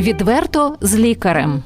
Відверто з лікарем.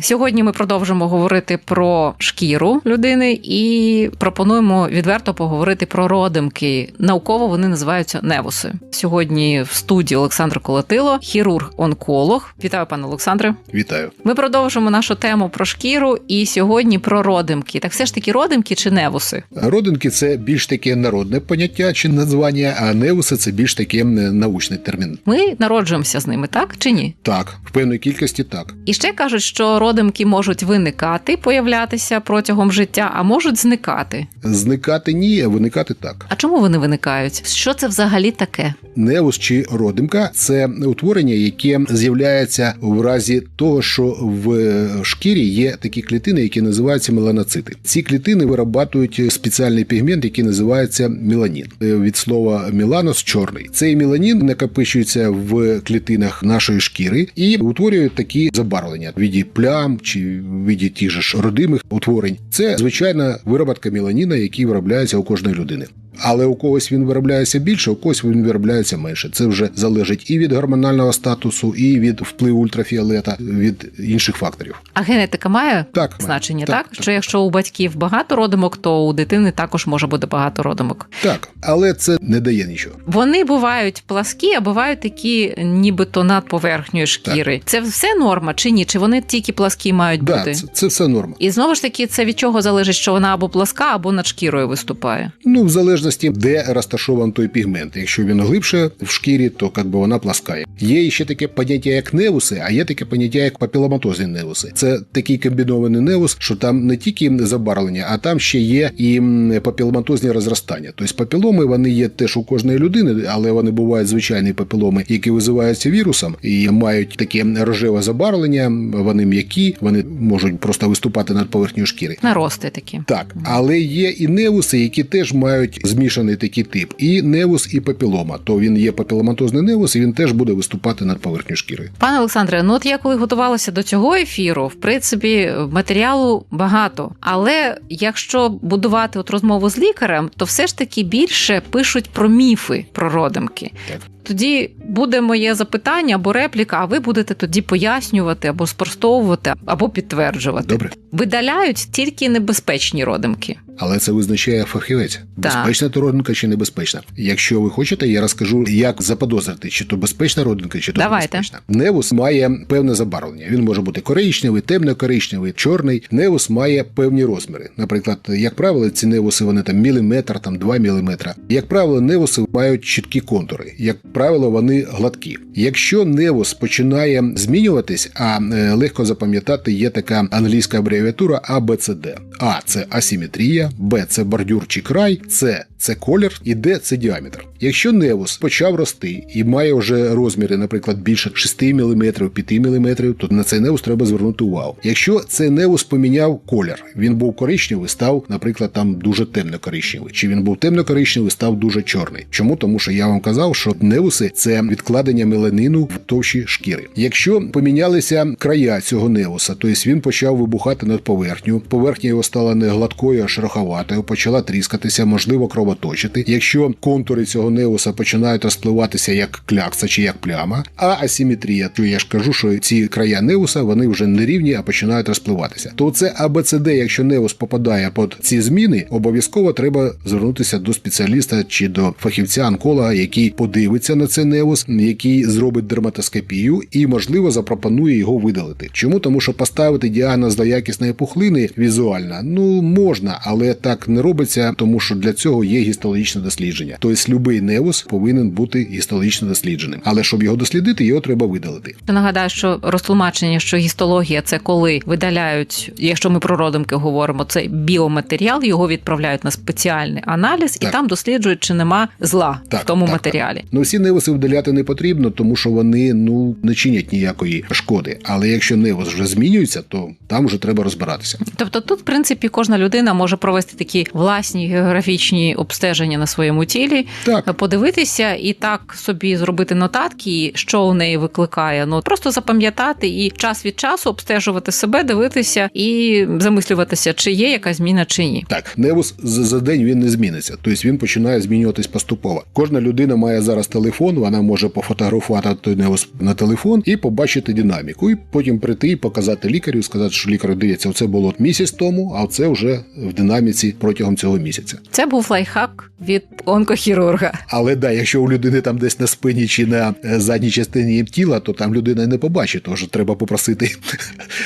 Сьогодні ми продовжимо говорити про шкіру людини і пропонуємо відверто поговорити про родимки. Науково вони називаються невуси. Сьогодні в студії Олександр Колотило, хірург-онколог. Вітаю, пане Олександре. Вітаю. Ми продовжимо нашу тему про шкіру і сьогодні про родимки. Так все ж таки родимки чи невуси? Родинки це більш таке народне поняття чи названня, а неуси це більш таке научний термін. Ми народжуємося з ними, так чи ні? Так, в певної кількості так. І ще кажуть, що родимки можуть виникати, появлятися протягом життя, а можуть зникати. Зникати ні, а виникати так. А чому вони виникають? Що це взагалі таке? Неус чи родимка це утворення, яке з'являється в разі того, що в шкірі є такі клітини, які називаються меланоцити. Ці клітини вирабатують спеціальний пігмент, який називається меланін. Е, Від слова меланос чорний. Цей меланін накопичується в клітинах нашої шкіри і утворює такі забарвлення в віді плям чи в віді тих ж родимих утворень. Це звичайна вироботка меланіна, який виробляється у кожної людини. Але у когось він виробляється більше, у когось він виробляється менше. Це вже залежить і від гормонального статусу, і від впливу ультрафіолета, від інших факторів. А генетика має Так, значення, так, так? так. Що якщо у батьків багато родимок, то у дитини також може бути багато родимок. Так, але це не дає нічого. Вони бувають пласкі, а бувають такі, нібито над поверхнею шкіри. Це все норма чи ні? Чи вони тільки пласкі мають Да, бути? це, це все норма. І знову ж таки, це від чого залежить, що вона або пласка, або над шкірою виступає. Ну, в залежності, де розташований той пігмент. Якщо він глибше в шкірі, то як би вона пласкає. Є ще таке поняття, як невуси, а є таке поняття, як папіломатозні невуси. Це такий комбінований невус, що там не тільки забарвлення, а там ще є і папіломатозні розростання. Тобто папіломи вони є теж у кожної людини, але вони бувають звичайні папіломи, які визиваються вірусом і мають таке рожеве забарвлення. Вони м'які, вони можуть просто виступати над поверхнею шкіри. Нарости такі. Так, але є і невуси, які теж мають змішаний такий тип, і невус, і папілома. То він є папіломатозний невус, і він теж буде виступати над поверхню шкіри. Пане Олександре, ну от я коли готувалася до цього ефіру, в принципі, матеріалу багато. Але якщо будувати от розмову з лікарем, то все ж таки більше пишуть про міфи про родимки. Так. Тоді буде моє запитання або репліка, а ви будете тоді пояснювати або спростовувати, або підтверджувати. Добре, Видаляють тільки небезпечні родимки. але це визначає фахівець. Безпечна то родинка чи небезпечна. Якщо ви хочете, я розкажу, як заподозрити, чи то безпечна родинка, чи то Давайте. небезпечна. Невус має певне забарвлення. Він може бути коричневий, темно-коричневий, чорний. Невус має певні розміри. Наприклад, як правило, ці невуси вони там міліметр, там 2 міліметра. Як правило, невуси мають чіткі контури. Як правило, вони гладкі. Якщо невус починає змінюватись, а е, легко запам'ятати, є така англійська абревіатура ABCD. А це асиметрія, Б це бордюр чи край, С це колір і Д це діаметр. Якщо невус почав рости і має вже розміри, наприклад, більше 6 мм, 5 мм, то на цей невус треба звернути увагу. Якщо цей невус поміняв колір, він був коричневий, став, наприклад, там дуже темно-коричневий, чи він був темно-коричневий, став дуже чорний. Чому? Тому що я вам казав, що невуси це відкладення меланину в товщі шкіри. Якщо помінялися края цього невуса, тобто він почав вибухати над поверхню, поверхня його стала не гладкою, а шероховатою, почала тріскатися, можливо, кровоточити. Якщо контури цього невуса починають розпливатися як клякса чи як пляма, а асиметрія, то я ж кажу, що ці края невуса вони вже не рівні, а починають розпливатися. То це АБЦД, якщо невус попадає під ці зміни, обов'язково треба звернутися до спеціаліста чи до фахівця-онколога, який подивиться на цей невус, який зробить дерматоскопію і, можливо, запропонує його видалити. Чому? Тому що поставити діагноз злоякісної пухлини візуально, ну можна, але так не робиться, тому що для цього є гістологічне дослідження. Тобто будь-який невус повинен бути гістологічно дослідженим. Але щоб його дослідити, його треба видалити. Я Нагадаю, що розтлумачення, що гістологія це коли видаляють, якщо ми про родимки говоримо, це біоматеріал, його відправляють на спеціальний аналіз, і Так. там досліджують, чи нема зла Так, в тому так, матеріалі. Ну всі невуси видаляти не потрібно, тому що вони ну не чинять ніякої шкоди. Але якщо невус вже змінюється, то там вже треба розбиратися. Тобто тут, в принципі, кожна людина може провести такі власні географічні обстеження на своєму тілі, Так, подивитися і так собі зробити нотатки, що у неї викликає. Ну просто запам'ятати і час від часу обстежувати себе, дивитися і замислюватися, чи є якась зміна чи ні. Так, невус за день він не зміниться, тобто він починає змінюватись поступово. Кожна людина має зараз телефон, вона може пофотографувати на телефон і побачити динаміку, і потім прийти і показати лікарю, сказати, що лікар дивиться, це було місяць тому, а це вже в динаміці протягом цього місяця. Це був лайфхак від онкохірурга. Але да, якщо у людини там десь на спині чи на е, задній частині тіла, то там людина не побачить, що треба попросити.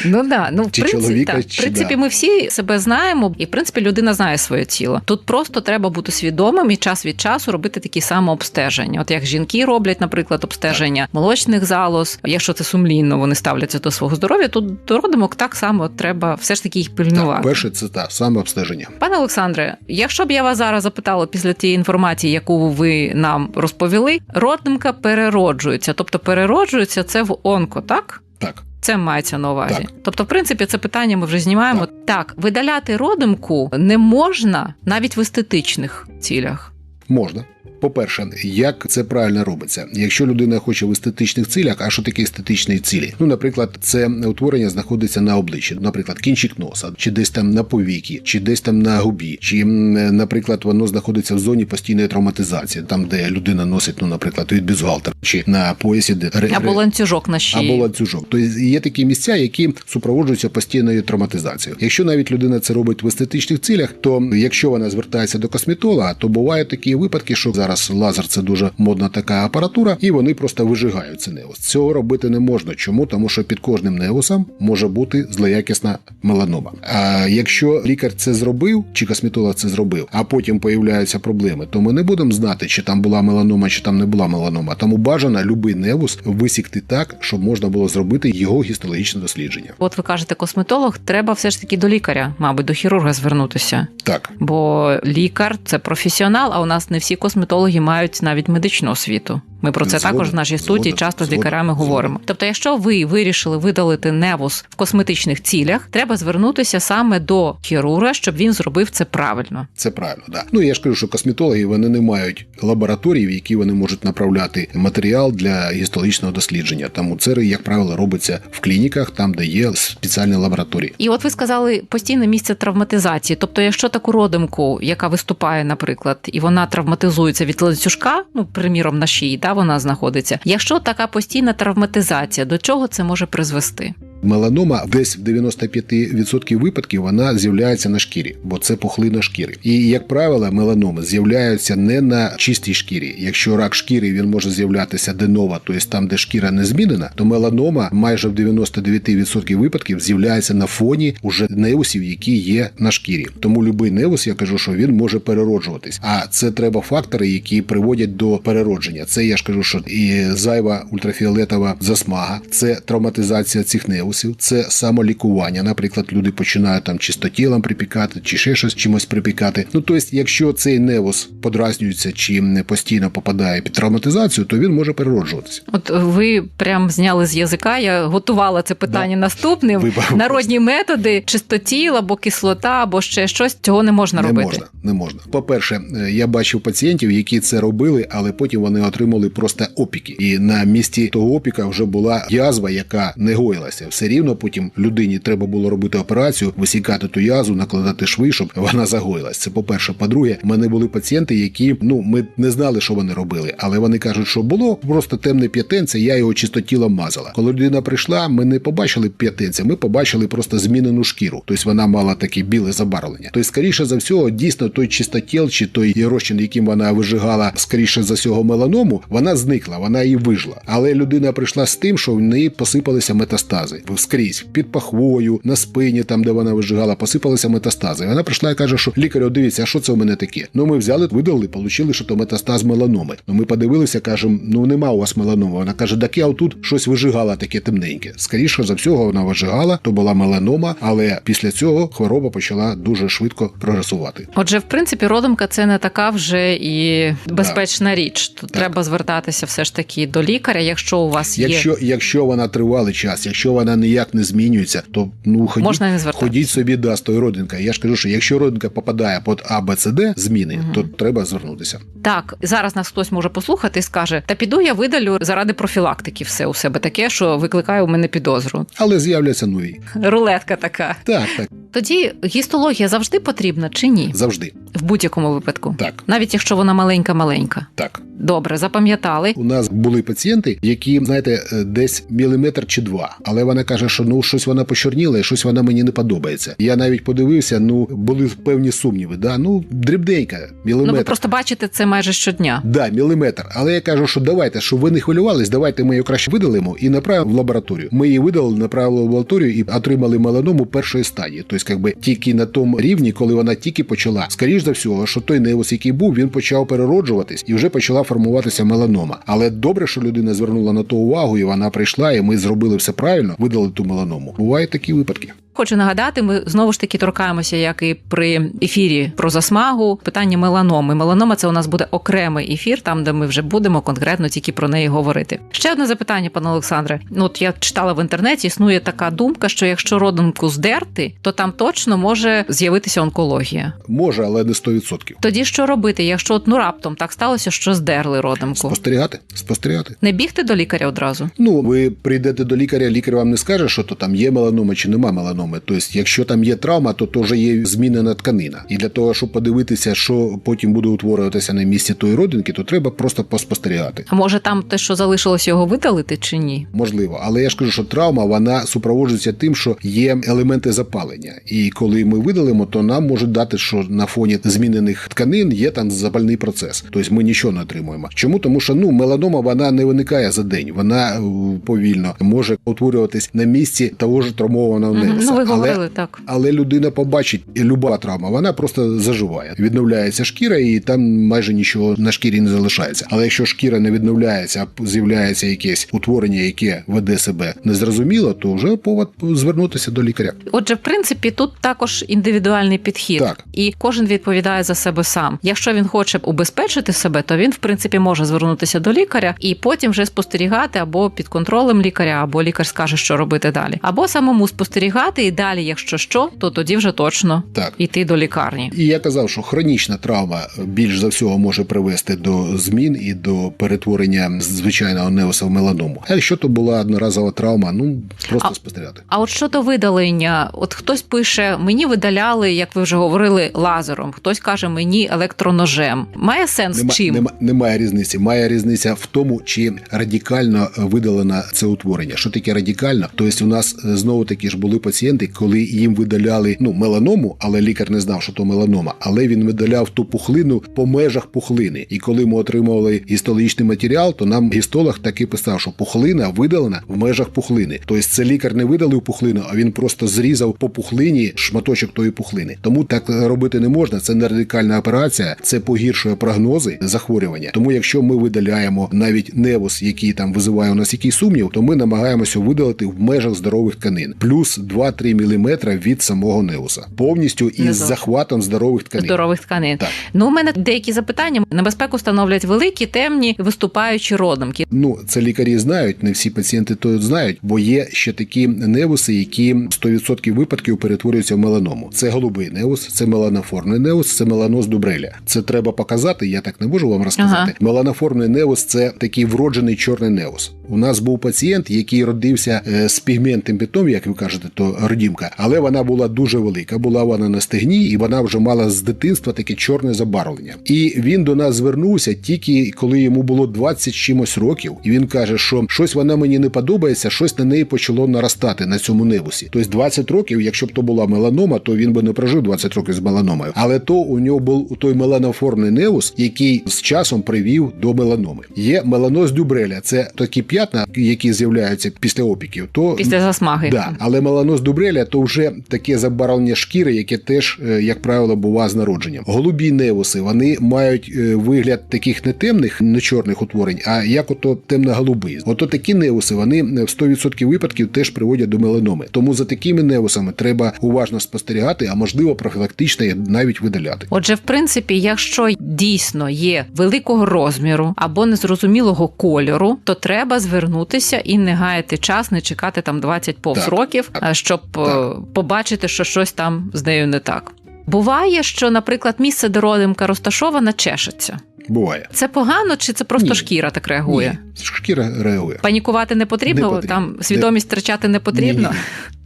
Ну да, ну в принципі, чоловіка, так. чи в принципі, да. ми всі себе знаємо, і в принципі людина знає своє тіло. Тут просто треба бути свідомим і час від часу робити такі самообстеження. От як жінки роблять, наприклад, обстеження молочних залоз. Якщо це сумлінно, вони ставляться до свого здоров'я, то до родимок так само треба все ж таки їх пильнувати. Так, перше, це та саме обстеження. Пане Олександре, якщо б я вас зараз запитала після тієї інформації, яку ви нам розповіли, родимка перероджується, тобто перероджується це в онко, так? Так. Це мається на увазі. Так. Тобто, в принципі, це питання ми вже знімаємо. Так. видаляти родимку не можна навіть в естетичних цілях. Можна. По-перше, як це правильно робиться? Якщо людина хоче в естетичних цілях, а що таке естетичні цілі? Ну, наприклад, це утворення знаходиться на обличчі, наприклад, кінчик носа, чи десь там на повіки, чи десь там на губі, чи, наприклад, воно знаходиться в зоні постійної травматизації, там, де людина носить, ну, наприклад, від бюстгальтера, чи на поясі, де Або ланцюжок на шиї. або ланцюжок. Тобто є такі місця, які супроводжуються постійною травматизацією. Якщо навіть людина це робить в естетичних цілях, то якщо вона звертається до косметолога, то бувають такі випадки, що зараз лазер це дуже модна така апаратура, і вони просто вижигають цей неус. Цього робити не можна. Чому? Тому що під кожним неусом може бути злоякісна меланома. А якщо лікар це зробив, чи косметолог це зробив, а потім появляються проблеми, то ми не будемо знати, чи там була меланома, чи там не була меланома. Тому бажано любий невус висікти так, щоб можна було зробити його гістологічне дослідження. От ви кажете, косметолог, треба все ж таки до лікаря, мабуть, до хірурга звернутися. Так, Бо лікар це професіонал, а у нас не всі косметологи мають навіть медичну освіту. Ми про це Згоден, також в нашій студії згоден, часто з лікарями говоримо. Тобто, якщо ви вирішили видалити невус в косметичних цілях, треба звернутися саме до хірурга, щоб він зробив це правильно. це правильно. Да. Ну я ж кажу, що косметологи вони не мають лабораторій, в які вони можуть направляти матеріал для гістологічного дослідження. Тому це, як правило, робиться в клініках, там де є спеціальні лабораторії. І от ви сказали постійне місце травматизації. Тобто, якщо таку родимку, яка виступає, наприклад, і вона травматизується від ланцюжка, ну приміром на шиї, да, вона знаходиться. Якщо така постійна травматизація, до чого це може призвести? Меланома десь в 95% випадків вона з'являється на шкірі, бо це пухлина шкіри. І як правило, меланоми з'являються не на чистій шкірі. Якщо рак шкіри він може з'являтися де нова, тобто там, де шкіра не змінена, то меланома майже в 99% випадків з'являється на фоні уже неусів, які є на шкірі. Тому будь-який неус, я кажу, що він може перероджуватись. А це треба фактори, які приводять до переродження. Це я ж кажу, що і зайва ультрафіолетова засмага, це травматизація цих неусів, це самолікування. Наприклад, люди починають там чистотілом припікати, чи ще щось чимось припікати. Ну тобто, якщо цей невус подразнюється чи не постійно попадає під травматизацію, то він може перероджуватися. От ви прям зняли з язика. Я готувала це питання наступним. Вибачте. Народні методи, чистотіл або кислота, або ще щось цього не можна Не робити. можна, не можна. По-перше, е, я бачив пацієнтів, які це робили, але потім вони отримали просто опіки. І на місці того опіка вже була язва, яка не гоїлася. Все рівно потім людині треба було робити операцію, висікати ту язву, накладати шви, щоб вона загоїлась. Це по-перше. По-друге, в мене були пацієнти, які ну ми не знали, що вони робили, але вони кажуть, що було просто темне п'ятенце, я його чистотілом мазала. Коли людина прийшла, ми не побачили п'ятенця, ми побачили просто змінену шкіру. Тобто вона мала таке біле забарвлення. Тобто, скоріше за всього, дійсно той чистотіл чи той розчин, яким вона вижигала, скоріше за всього, меланому, вона зникла, вона її вижила. Але людина прийшла з тим, що в неї посипалися метастази скрізь під пахвою, на спині, там де вона вижигала, посипалися метастази. І вона прийшла і каже, що лікарю, дивіться, а що це у мене таке? Ну ми взяли, видали, отримали, що то метастаз меланоми. Ну ми подивилися, кажемо, ну нема у вас меланоми. Вона каже, так я отут щось вижигала таке темненьке. Скоріше за всього, вона вижигала, то була меланома, але після цього хвороба почала дуже швидко прогресувати. Отже, в принципі, родимка це не така вже і безпечна річ. Тут треба звертатися все ж таки до лікаря, якщо у вас є Якщо, якщо вона тривалий час, якщо вона ніяк не змінюється, то ну ходіть, Можна не ходіть собі да, з тою родинка. Я ж кажу, що якщо родинка попадає під А, Б, С, Д зміни, угу. то треба звернутися. Так, зараз нас хтось може послухати і скаже: та піду я видалю заради профілактики все у себе таке, що викликає у мене підозру. Але з'являться нові. Рулетка така. Так, так, Тоді гістологія завжди потрібна чи ні? завжди. В будь-якому випадку. Так, Навіть якщо вона маленька-маленька. так. Добре, запам'ятали. У нас були пацієнти, які, знаєте, е, десь міліметр чи два. Але вона каже, що ну щось вона почорніла, і щось вона мені не подобається. Я навіть подивився, ну були певні сумніви. Да, ну дрібненька, Ну ви просто бачите це майже щодня. Да, міліметр. Але я кажу, що давайте, щоб ви не хвилювались, давайте ми її краще видалимо і направимо в лабораторію. Ми її видалили, направили в лабораторію і отримали меланому першої стадії. Тобто, якби тільки на тому рівні, коли вона тільки почала. Скоріш за всього, що той невус, який був, він почав перероджуватись і вже почала формуватися меланома. Але добре, що людина звернула на то увагу, і вона прийшла, і ми зробили все правильно, видали ту меланому. Бувають такі випадки. Хочу нагадати, ми знову ж таки торкаємося, як і при ефірі про засмагу, питання меланоми. Меланома це у нас буде окремий ефір, там де ми вже будемо конкретно тільки про неї говорити. Ще одне запитання, пане Олександре. Ну от я читала в інтернеті, існує така думка, що якщо родинку здерти, то там точно може з'явитися онкологія. Може, але не 100%. Тоді що робити, якщо от ну раптом так сталося, що здерли родинку? Спостерігати, спостерігати. Не бігти до лікаря одразу. Ну, ви прийдете до лікаря, лікар вам не скаже, що то там є меланома чи нема меланоми. Тобто, якщо там є травма, то вже є змінена тканина. І для того, щоб подивитися, що потім буде утворюватися на місці тої родинки, то треба просто поспостерігати. А може там те, що залишилось його видалити, чи ні? Можливо, але я ж кажу, що травма вона супроводжується тим, що є елементи запалення. І коли ми видалимо, то нам можуть дати, що на фоні змінених тканин є там запальний процес. Тобто ми нічого не отримуємо. Чому? Тому що ну меланома вона не виникає за день, вона е, повільно може утворюватись на місці того ж травмованого Мгм. Ну ви але говорили так. але людина побачить, і люба травма, вона просто заживає. Відновляється шкіра, і там майже нічого на шкірі не залишається. Але якщо шкіра не відновляється, а з'являється якесь утворення, яке веде себе незрозуміло, то вже повод звернутися до лікаря. Отже, в принципі, тут також індивідуальний підхід, Так. і кожен відповідає за себе сам. Якщо він хоче убезпечити себе, то він в принципі може звернутися до лікаря і потім вже спостерігати або під контролем лікаря, або лікар скаже, що робити далі, або самому спостерігати, і далі, якщо що, то тоді вже точно Так. йти до лікарні. І я казав, що хронічна травма більш за всього може привести до змін і до перетворення звичайного неоса в меланому. А якщо то була одноразова травма, ну просто А- спостерігати. А от щодо видалення, от хтось пише, мені видаляли, як ви вже говорили, лазером. Хтось каже, мені електроножем. Має сенс Нема, чим? нема, немає різниці. Має різниця в тому, чи радикально видалено це утворення. Що таке радикально? Тобто, у нас знову таки ж були пацієнти, коли їм видаляли ну меланому, але лікар не знав, що то меланома, але він видаляв ту пухлину по межах пухлини. І коли ми отримували гістологічний матеріал, то нам гістолог таки писав, що пухлина видалена в межах пухлини. Тобто, це лікар не видалив пухлину, а він просто зрізав по пухлині шматочок тої пухлини. Тому так робити не можна. Це не радикальна операція, це погіршує прогнози захворювання. Тому, якщо ми видаляємо навіть невус, який там визиває у нас якийсь сумнів, то ми намагаємося видалити в межах здорових тканин, плюс 2-3 мм від самого невуса, повністю із зовсім. захватом здорових тканин. Здорових тканин. Так. Ну, у мене деякі запитання. Небезпеку становлять великі, темні, виступаючі родимки. Ну, це лікарі знають, не всі пацієнти то знають, бо є ще такі невуси, які 100% випадків перетворюються в меланому. Це голубий невус, це меланоформний невус, це меланоз дубреля. Це треба показати. Я так не можу вам розказати. Ага. Меланоформний невус це такий вроджений чорний невус. У нас був пацієнт, який родився е, з пігментним пітом, як ви кажете, то родімка, але вона була дуже велика. Була вона на стегні, і вона вже мала з дитинства таке чорне забарвлення. І він до нас звернувся тільки коли йому було 20 чимось років, і він каже, що щось вона мені не подобається, щось на неї почало наростати на цьому невусі. Тобто 20 років, якщо б то була меланома, то він би не прожив 20 років з меланомою. Але то у нього був той меланоформний невус, який з часом привів до меланоми. Є меланоз дюбреля, це такі п'ятна, які з'являються після опіків. То Після засмаги. Да, але меланоз дубреля то вже таке забарвлення шкіри, яке теж, е, як правило, бува з народженням. Голубі невуси вони мають е, вигляд таких не темних, не чорних утворень, а як ото темно-голубий. Ото такі невуси вони в 100% випадків теж приводять до меланоми. Тому за такими невусами треба уважно спостерігати, а можливо профілактично їх навіть видаляти. Отже, в принципі, якщо дійсно є великого розміру або незрозумілого кольору, то треба звернутися і не гаяти час, не чекати там 20 повз Так, років, так, а, щоб е, так. побачити, що щось там з нею не так. Буває, що, наприклад, місце, де родимка розташована, чешеться. Буває. Це погано, чи це просто Ні. шкіра так реагує? Ні, шкіра реагує. Панікувати не потрібно, Не потрібно. там свідомість втрачати не потрібно. Ні,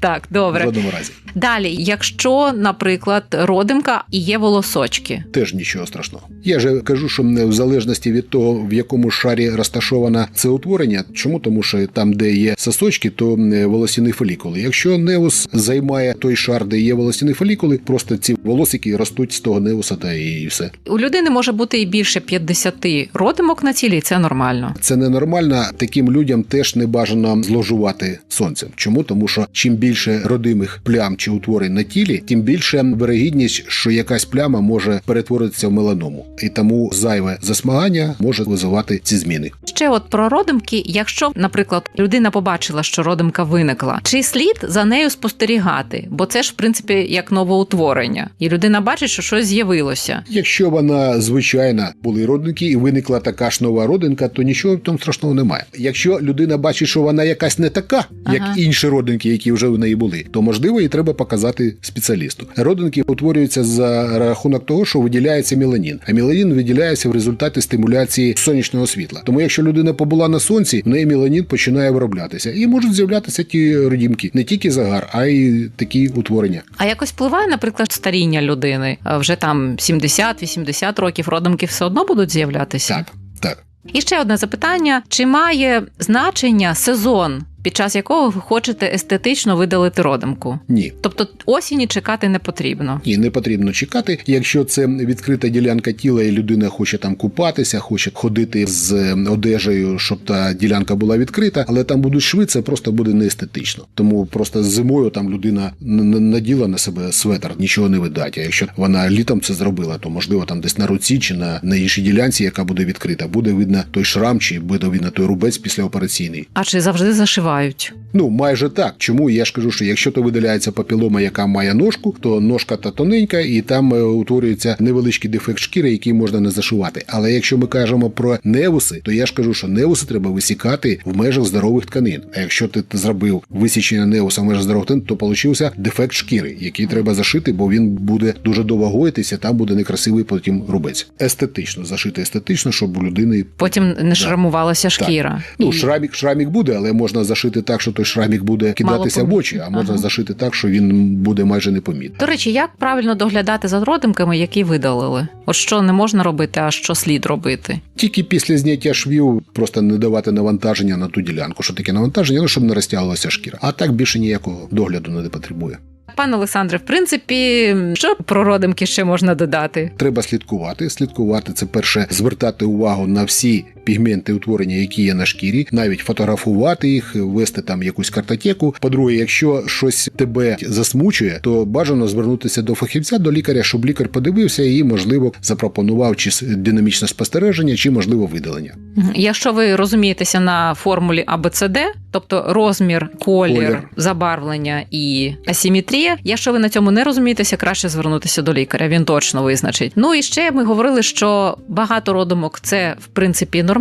Так, В добре. жодному разі. Далі, якщо, наприклад, родимка і є волосочки, Теж нічого страшного. Я же кажу, що в залежності від того, в якому шарі розташоване це утворення. Чому? Тому що там, де є сосочки, то волосяні фолікули. Якщо неус займає той шар, де є волосяні фолікули, просто ці волосики ростуть з того неуса та і все. у людини може бути і більше 50 родимок на тілі, і це нормально. Це ненормально. Таким людям теж не бажано зложувати сонцем. Чому? Тому що чим більше родимих плям чи утворень на тілі, тим більше вирогідність, що якась пляма може перетворитися в меланому, і тому зайве засмагання може визивати ці зміни. Ще от про родимки, якщо, наприклад, людина побачила, що родимка виникла, чи слід за нею спостерігати? Бо це ж в принципі як новоутворення, і людина бачить, що щось з'явилося. Якщо вона звичайна були родинки і виникла така ж нова родинка, то нічого в тому страшного немає. Якщо людина бачить, що вона якась не така, як Ага. інші родинки, які вже в неї були, то можливо їй треба показати спеціалісту. Родинки утворюються за рахунок того, що виділяється меланін. А меланін виділяється в результаті стимуляції сонячного світла. Тому якщо людина побула на сонці, в неї меланін починає вироблятися, і можуть з'являтися ті родімки, не тільки загар, а й такі утворення. А якось впливає, наприклад, старіння людини вже там 70-80 років родимки все одно будуть з'являтися. Так, так. І ще одне запитання: чи має значення сезон, під час якого ви хочете естетично видалити родимку? Ні. Тобто осені чекати не потрібно. Ні, не потрібно чекати. Якщо це відкрита ділянка тіла, і людина хоче там купатися, хоче ходити з одежею, щоб та ділянка була відкрита, але там будуть шви, це просто буде неестетично. Тому просто зимою там людина наділа на себе светр, нічого не видать. А якщо вона літом це зробила, то можливо там десь на руці чи на, на іншій ділянці, яка буде відкрита, буде видно той шрам, чи буде видно той рубець післяопераційний. А чи завжди зашивають? Ну, майже так. Чому я ж кажу, що якщо то видаляється папілома, яка має ножку, то ножка та тоненька, і там е, утворюється невеличкий дефект шкіри, який можна не зашивати. Але якщо ми кажемо про невуси, то я ж кажу, що невуси треба висікати в межах здорових тканин. А якщо ти зробив висічення невуса в межах здорових тканин, то получився дефект шкіри, який треба зашити, бо він буде дуже довго гоїтися, там буде некрасивий потім рубець. Естетично зашити естетично, щоб у людини Потім не шрамувалася шкіра. Ну, І- шрамік, шрамік буде, але можна зашити так, що той шрамік буде кидатися в очі, а можна Ага. зашити так, що він буде майже непомітний. До речі, як правильно доглядати за родимками, які видалили? От що не можна робити, а що слід робити? Тільки після зняття швів просто не давати навантаження на ту ділянку. Що таке навантаження? Ну, щоб не розтягувалася шкіра. А так більше ніякого догляду не потребує. Пане Олександре, в принципі, що про родимки ще можна додати? Треба слідкувати. Слідкувати це перше звертати увагу на всі пігменти утворення, які є на шкірі, навіть фотографувати їх, вести там якусь картотеку. По-друге, якщо щось тебе засмучує, то бажано звернутися до фахівця, до лікаря, щоб лікар подивився і, можливо, запропонував чи динамічне спостереження, чи можливо видалення. Якщо ви розумієтеся на формулі ABCD, тобто розмір, колір, Колір. забарвлення і асиметрія, якщо ви на цьому не розумієтеся, краще звернутися до лікаря. Він точно визначить. Ну і ще ми говорили, що багато родимок це в принципі нормально,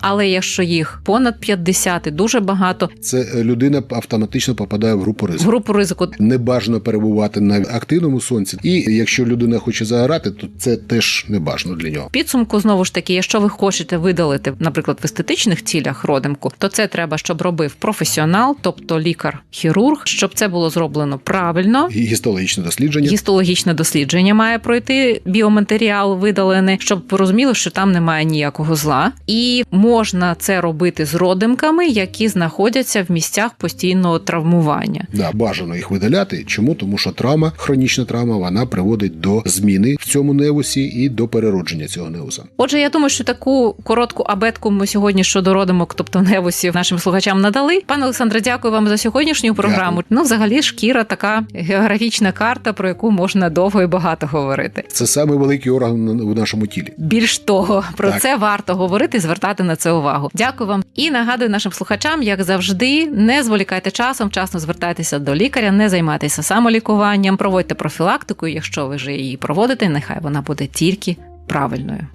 але якщо їх понад 50 і дуже багато Це е, людина автоматично попадає в групу в ризику. групу ризику. Не бажано перебувати на активному сонці, і якщо людина хоче загорати, то це теж не бажано для нього. Підсумку знову ж таки, якщо ви хочете видалити, наприклад, в естетичних цілях родимку, то це треба, щоб робив професіонал, тобто лікар-хірург, щоб це було зроблено правильно. І Гістологічне дослідження. Гістологічне дослідження має пройти біоматеріал видалений, щоб розуміли, що там немає ніякого зла, і можна це робити з родимками, які знаходяться в місцях постійного травмування. Да, бажано їх видаляти. Чому? Тому що травма, хронічна травма, вона приводить до зміни в цьому невусі і до переродження цього невуса. Отже, я думаю, що таку коротку абетку ми сьогодні щодо родимок, тобто невусів, нашим слухачам надали. Пане Олександре, дякую вам за сьогоднішню програму. Ну, взагалі, шкіра така географічна карта, про яку можна довго і багато говорити. Це самий великий орган в нашому тілі. Більш того, про Так. це варто говорити, звертати на це увагу. Дякую вам і нагадую нашим слухачам, як завжди, не зволікайте часом, вчасно звертайтеся до лікаря, не займайтеся самолікуванням, проводьте профілактику. Якщо ви вже її проводите, нехай вона буде тільки правильною.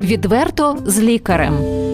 Відверто з лікарем.